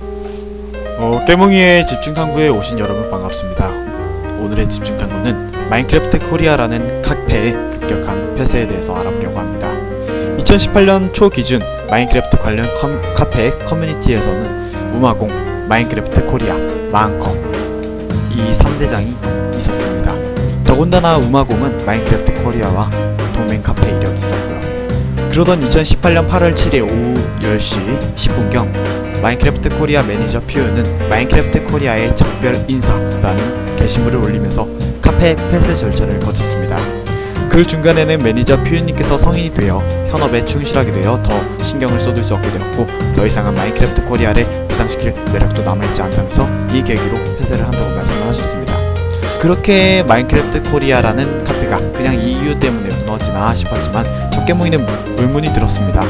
어, 깨몽이의 집중 탐구에 오신 여러분 반갑습니다. 오늘의 집중 탐구는 마인크래프트 코리아라는 카페의 급격한 폐쇄에 대해서 알아보려고 합니다. 2018년 초 기준 마인크래프트 관련 컴, 카페 커뮤니티에서는 우마공, 마인크래프트 코리아, 마한컴 이 3대장이 있었습니다. 더군다나 우마공은 마인크래프트 코리아와 동맹 카페 이력이 있었고요. 그러던 2018년 8월 7일 오후 10시 10분경 마인크래프트 코리아 매니저 퓨유는 마인크래프트 코리아의 작별 인사라는 게시물을 올리면서 카페 폐쇄 절차를 거쳤습니다. 그 중간에는 매니저 퓨유님께서 성인이 되어 현업에 충실하게 되어 더 신경을 쏟을 수 없게 되었고 더 이상은 마인크래프트 코리아를 부상시킬 매력도 남아있지 않다면서 이 계기로 폐쇄를 한다고 말씀을 하셨습니다. 그렇게 마인크래프트 코리아라는 카페가 그냥 이 이유 때문에 무너지나 싶었지만 첫개몽이는 의문이 들었습니다.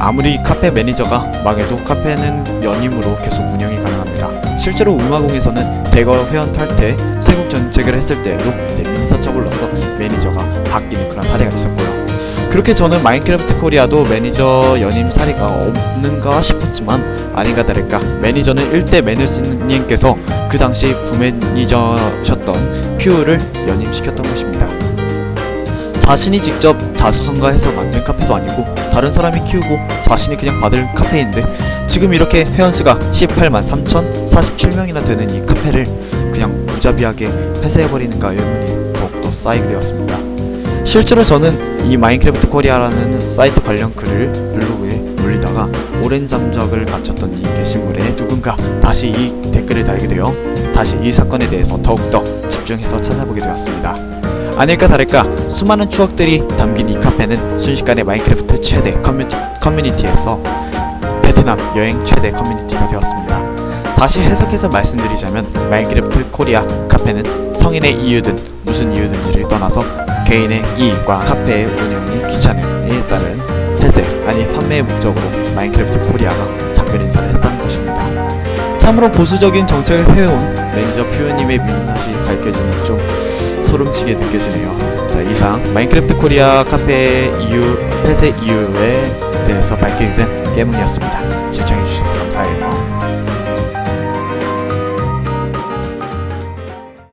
아무리 카페 매니저가 망해도 카페는 연임으로 계속 운영이 가능합니다. 실제로 우마공에서는 대거 회원 탈퇴, 쇄국 정책을 했을 때에도 이제 인사처벌로서 매니저가 바뀌는 그런 사례가 있었고요. 그렇게 저는 마인크래프트 코리아도 매니저 연임 사례가 없는가 싶었지만 아닌가 다를까 매니저는 1대 매니저님께서 그 당시 부매니저셨던 퓨를 연임시켰던 것입니다. 자신이 직접 자수성가해서 만든 카페도 아니고 다른 사람이 키우고 자신이 그냥 받을 카페인데 지금 이렇게 회원수가 18만 3,047명이나 되는 이 카페를 그냥 무자비하게 폐쇄해버리는가 의문이 더욱더 쌓이게 되었습니다. 실제로 저는 이 마인크래프트 코리아라는 사이트 관련 글을 블로그에 올리다가 오랜 잠적을 갖췄던 이 게시물에 누군가 다시 이 댓글을 달게 되어 다시 이 사건에 대해서 더욱더 집중해서 찾아보게 되었습니다. 아닐까 다를까 수많은 추억들이 담긴 이 카페는 순식간에 마인크래프트 최대 커뮤니, 커뮤니티에서 베트남 여행 최대 커뮤니티가 되었습니다. 다시 해석해서 말씀드리자면 마인크래프트 코리아 카페는 성인의 이유든 무슨 이유든지를 떠나서 개인의 이익과 카페의 운영이 귀찮음에 따른 폐쇄 아니 판매의 목적으로 마인크래프트 코리아가 참으로 보수적인 정책을 해온 매니저 퓨어님의 민낯이 밝혀지니 좀 소름치게 느껴지네요. 자 이상 마인크래프트 코리아 카페 이유 폐쇄 이유에 대해서 밝히게 된 깨문이었습니다. 시청해주셔서.